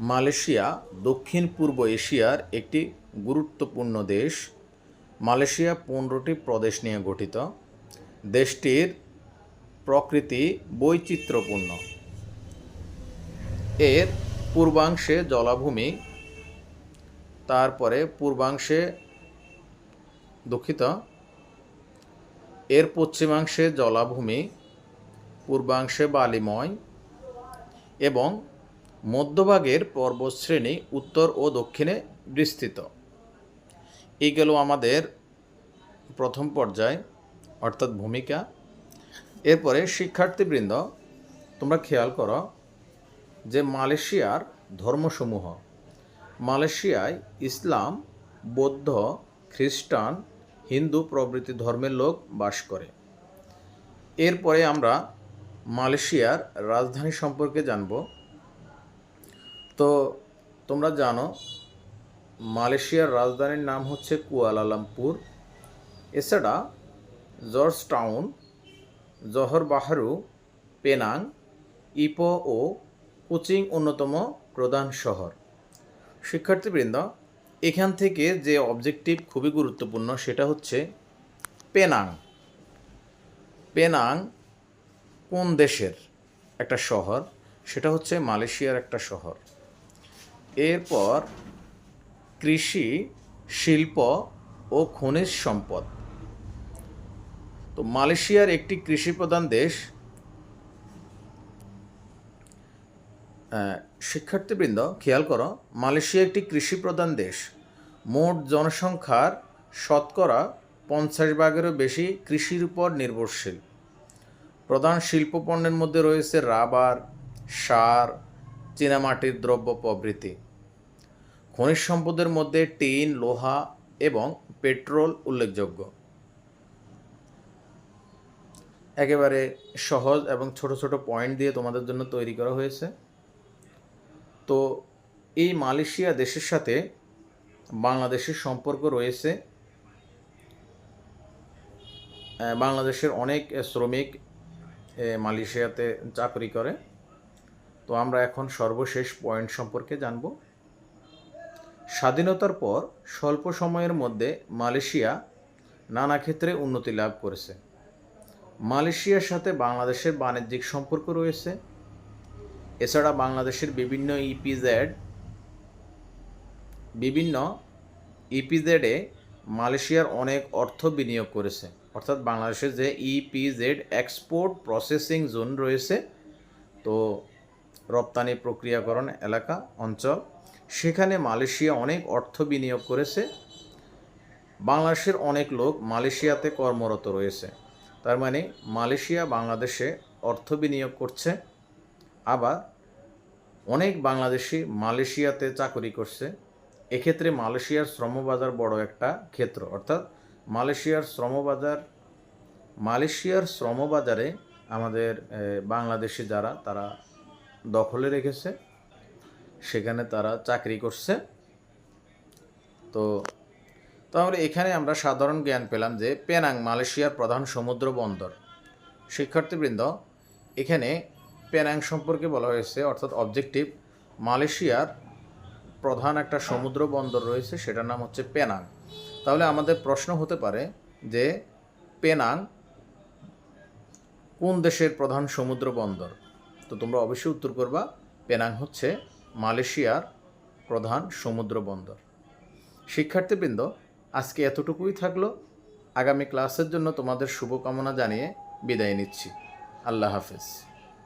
Malaysia, দক্ষিণ পূর্ব এশিয়ার একটি গুরুত্বপূর্ণ দেশ। মালয়েশিয়া পনেরোটি প্রদেশ নিয়ে গঠিত। দেশটির প্রকৃতি বৈচিত্র্যপূর্ণ। এর পূর্বাংশে জলাভূমি, তারপরে পূর্বাংশে দুঃখিত, এর পশ্চিমাংশে জলাভূমি, পূর্বাংশে বালিময় এবং মধ্যভাগের পর্বতশ্রেণী উত্তর ও দক্ষিণে বিস্তৃত। এই গেল আমাদের প্রথম পর্যায়, অর্থাৎ ভূমিকা। এরপরে শিক্ষার্থীবৃন্দ, তোমরা খেয়াল করো যে মালয়েশিয়ার ধর্মসমূহ। মালয়েশিয়ায় ইসলাম, বৌদ্ধ, খ্রিস্টান, হিন্দু প্রভৃতি ধর্মের লোক বাস করে। এরপরে আমরা মালয়েশিয়ার রাজধানী সম্পর্কে জানব। তো তোমরা জানো, মালয়েশিয়ার রাজধানীর নাম হচ্ছে কুয়ালালামপুর। এছাড়া George Town Johor Bahru Penang, Ipoh ও কোচিং অন্যতম প্রধান শহর। শিক্ষার্থীবৃন্দ, এখান থেকে যে অবজেক্টিভ খুবই গুরুত্বপূর্ণ সেটা হচ্ছে পেনাং। পেনাং কোন দেশের একটা শহর? সেটা হচ্ছে মালয়েশিয়ার একটা শহর। এরপর কৃষি, শিল্প ও খনিজ সম্পদ। তো মালয়েশিয়ার একটি কৃষি প্রধান দেশ শিক্ষার্থীবৃন্দ, খেয়াল করো, মালয়েশিয়া একটি কৃষি প্রধান দেশ। মোট জনসংখ্যার শতকরা পঞ্চাশ ভাগেরও বেশি কৃষির উপর নির্ভরশীল। প্রধান শিল্প পণ্যের মধ্যে রয়েছে রাবার, সার চীনামাটির দ্রব্য প্রভৃতি। খনিজ সম্পদের মধ্যে টিন, লোহা এবং পেট্রোল উল্লেখযোগ্য। একেবারে সহজ এবং ছোট ছোট পয়েন্ট দিয়ে তোমাদের জন্য তৈরি করা হয়েছে। তো এই মালয়েশিয়া দেশের সাথে বাংলাদেশের সম্পর্ক রয়েছে। বাংলাদেশের অনেক শ্রমিক মালয়েশিয়াতে চাকরি করে। তো আমরা এখন সর্বশেষ পয়েন্ট সম্পর্কে জানব। স্বাধীনতার পর স্বল্প সময়ের মধ্যে মালয়েশিয়া নানা ক্ষেত্রে উন্নতি লাভ করেছে। মালয়েশিয়ার সাথে বাংলাদেশের বাণিজ্যিক সম্পর্ক রয়েছে। এছাড়া বাংলাদেশের বিভিন্ন ইপিজেড বিভিন্ন ইপিজেডে মালয়েশিয়ার অনেক অর্থ বিনিয়োগ করেছে। অর্থাৎ বাংলাদেশের যে ইপিজেড এক্সপোর্ট প্রসেসিং জোন রয়েছে, তো রপ্তানি প্রক্রিয়াকরণ এলাকা, অঞ্চল। সেখানে মালয়েশিয়া অনেক অর্থ বিনিয়োগ করেছে। বাংলাদেশের অনেক লোক মালয়েশিয়াতে কর্মরত রয়েছে। তার মানে মালয়েশিয়া বাংলাদেশে অর্থ বিনিয়োগ করছে। আবার অনেক বাংলাদেশি মালয়েশিয়াতে চাকরি করছে। এক্ষেত্রে মালয়েশিয়ার শ্রমবাজার বড় একটা ক্ষেত্র। অর্থাৎ মালয়েশিয়ার শ্রমবাজার, মালয়েশিয়ার শ্রমবাজারে আমাদের বাংলাদেশি যারা, তারা দখলে রেখেছে, সেখানে তারা চাকরি করছে। তো, তাহলে এখানে আমরা সাধারণ জ্ঞান পেলাম যে পেনাং মালয়েশিয়ার প্রধান সমুদ্র বন্দর। শিক্ষার্থীবৃন্দ, এখানে পেনাং সম্পর্কে বলা হয়েছে, অর্থাৎ অবজেক্টিভ মালয়েশিয়ার প্রধান একটা সমুদ্র বন্দর রয়েছে, সেটার নাম হচ্ছে পেনাং। তাহলে আমাদের প্রশ্ন হতে পারে যে পেনাং কোন দেশের প্রধান সমুদ্র বন্দর? তো তোমরা অবশ্যই উত্তর করবা, পেনাং হচ্ছে মালয়েশিয়ার প্রধান সমুদ্র বন্দর। শিক্ষার্থীবৃন্দ, আজকে এতটুকুই থাকল। আগামী ক্লাসের জন্য তোমাদের শুভকামনা জানিয়ে বিদায় নিচ্ছি। আল্লাহ হাফেজ।